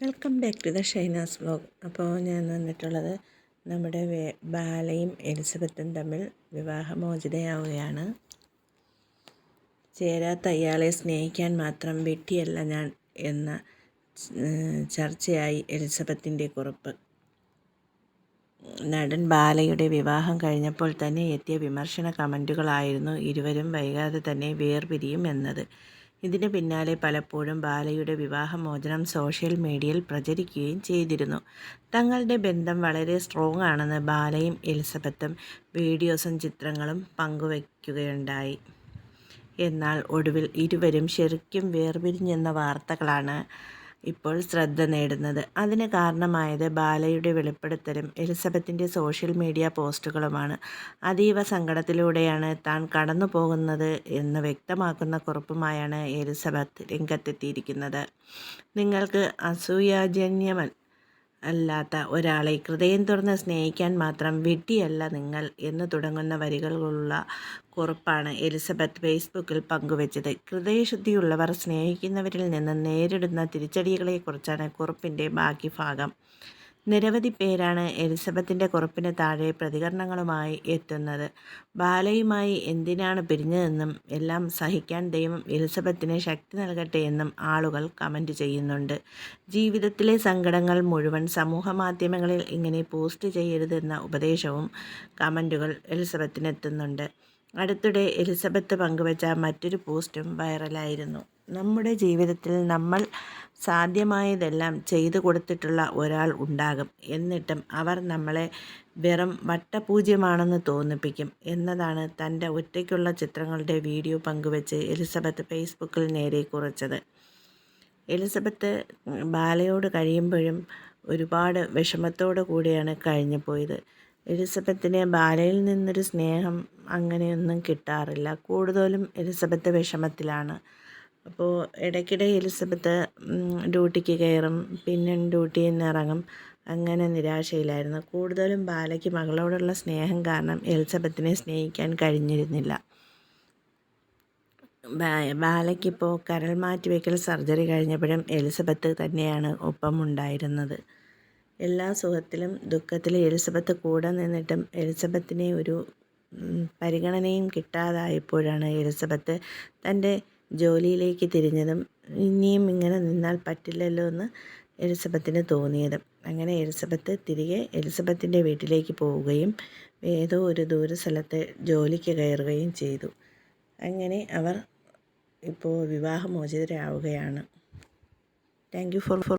Welcome back to the Shainas vlog അപ്പോൾ ഞാൻ വന്നിട്ടുള്ളത് നമ്മുടെ ബാലയും എലിസബത്തും തമ്മിൽ വിവാഹമോചിതയാവുകയാണ്. ചേരാത്ത അയാളെ സ്നേഹിക്കാൻ മാത്രം വെട്ടിയല്ല ഞാൻ എന്ന ചർച്ചയായി എലിസബത്തിന്റെ കുറിപ്പ്. നടൻ ബാലയുടെ വിവാഹം കഴിഞ്ഞപ്പോൾ തന്നെ എത്തിയ വിമർശന കമന്റുകളായിരുന്നു ഇരുവരും വൈകാതെ തന്നെ വേർപിരിയും എന്നത്. ഇതിന് പിന്നാലെ പലപ്പോഴും ബാലയുടെ വിവാഹമോചനം സോഷ്യൽ മീഡിയയിൽ പ്രചരിക്കുകയും ചെയ്തിരുന്നു. തങ്ങളുടെ ബന്ധം വളരെ സ്ട്രോങ് ആണെന്ന് ബാലയും എലിസബത്തും വീഡിയോസും ചിത്രങ്ങളും പങ്കുവയ്ക്കുകയുണ്ടായി എന്നാൽ ഒടുവിൽ ഇരുവരും ശരിക്കും വേർപിരിഞ്ഞെന്ന വാർത്തകളാണ് ഇപ്പോൾ ശ്രദ്ധ നേടുന്നത്. അതിന് കാരണമായത് ബാലയുടെ വെളിപ്പെടുത്തലും എലിസബത്തിന്റെ സോഷ്യൽ മീഡിയ പോസ്റ്റുകളുമാണ്. അതീവ സങ്കടത്തിലൂടെയാണ് താൻ കടന്നു പോകുന്നത് എന്ന് വ്യക്തമാക്കുന്ന കുറിപ്പുമായാണ് എലിസബത്ത് രംഗത്തെത്തിയിരിക്കുന്നത്. നിങ്ങൾക്ക് അസൂയാജന്യമ അല്ലാത്ത ഒരാളെ ഹൃദയം തുറന്ന് സ്നേഹിക്കാൻ മാത്രം വിഡ്ഢിയല്ല നിങ്ങൾ എന്ന് തുടങ്ങുന്ന വരികളുള്ള കുറിപ്പാണ് എലിസബത്ത് ഫേസ്ബുക്കിൽ പങ്കുവച്ചത്. ഹൃദയശുദ്ധിയുള്ളവർ സ്നേഹിക്കുന്നവരിൽ നിന്ന് നേരിടുന്ന തിരിച്ചടികളെക്കുറിച്ചാണ് കുറിപ്പിന്റെ ബാക്കി ഭാഗം. നിരവധി പേരാണ് എലിസബത്തിന്റെ കുറിപ്പിന് താഴെ പ്രതികരണങ്ങളുമായി എത്തുന്നത്. ബാലയുമായി എന്തിനാണ് പിരിഞ്ഞതെന്നും എല്ലാം സഹിക്കാൻ ദൈവം എലിസബത്തിന് ശക്തി നൽകട്ടെ എന്നും ആളുകൾ കമന്റ് ചെയ്യുന്നുണ്ട്. ജീവിതത്തിലെ സങ്കടങ്ങൾ മുഴുവൻ സമൂഹ മാധ്യമങ്ങളിൽ ഇങ്ങനെ പോസ്റ്റ് ചെയ്യരുതെന്ന ഉപദേശവും കമന്റുകൾ എലിസബത്തിനെത്തുന്നുണ്ട്. അടുത്തിടെ എലിസബത്ത് പങ്കുവച്ച മറ്റൊരു പോസ്റ്റും വൈറലായിരുന്നു. നമ്മുടെ ജീവിതത്തിൽ നമ്മൾ സാധ്യമായതെല്ലാം ചെയ്തു കൊടുത്തിട്ടുള്ള ഒരാൾ ഉണ്ടാകും. എന്നിട്ടും അവർ നമ്മളെ വെറും വട്ടപൂജ്യമാണെന്ന് തോന്നിപ്പിക്കും എന്നതാണ് തന്റെ ഒറ്റയ്ക്കുള്ള ചിത്രങ്ങളുടെ വീഡിയോ പങ്കുവെച്ച് എലിസബത്ത് ഫേസ്ബുക്കിൽ നേരെ കുറിച്ചത്. എലിസബത്ത് ബാലയോട് കഴിയുമ്പോഴും ഒരുപാട് വിഷമത്തോടു കൂടിയാണ് കഴിഞ്ഞു പോയത്. എലിസബത്തിന് ബാലയിൽ നിന്നൊരു സ്നേഹം അങ്ങനെയൊന്നും കിട്ടാറില്ല. കൂടുതലും എലിസബത്ത് വിഷമത്തിലാണ്. അപ്പോൾ ഇടയ്ക്കിടെ എലിസബത്ത് ഡ്യൂട്ടിക്ക് കയറും. പിന്നെ ഡ്യൂട്ടിയിൽ നിന്ന് ഇറങ്ങും. അങ്ങനെ നിരാശയിലായിരുന്നു. കൂടുതലും ബാലയ്ക്ക് മകളോടുള്ള സ്നേഹം കാരണം എലിസബത്തിനെ സ്നേഹിക്കാൻ കഴിഞ്ഞിരുന്നില്ല. ബാലയ്ക്കിപ്പോൾ കരൾ മാറ്റിവെക്കൽ സർജറി കഴിഞ്ഞപ്പോഴും എലിസബത്ത് തന്നെയാണ് ഒപ്പം ഉണ്ടായിരുന്നത് എല്ലാ സുഖത്തിലും ദുഃഖത്തിലും എലിസബത്ത് കൂടെ നിന്നിട്ടും എലിസബത്തിനെ ഒരു പരിഗണനയും കിട്ടാതായപ്പോഴാണ് എലിസബത്ത് തന്റെ ജോലിയിലേക്ക് തിരിഞ്ഞതും ഇനിയും ഇങ്ങനെ നിന്നാൽ പറ്റില്ലല്ലോ എന്ന് എലിസബത്തിന് തോന്നിയതും. അങ്ങനെ എലിസബത്ത് തിരികെ എലിസബത്തിന്റെ വീട്ടിലേക്ക് പോവുകയും ഏതോ ഒരു ദൂര സ്ഥലത്ത് ജോലിക്ക് കയറുകയും ചെയ്തു. അങ്ങനെ അവർ ഇപ്പോൾ വിവാഹമോചിതരാവുകയാണ്. Thank you for for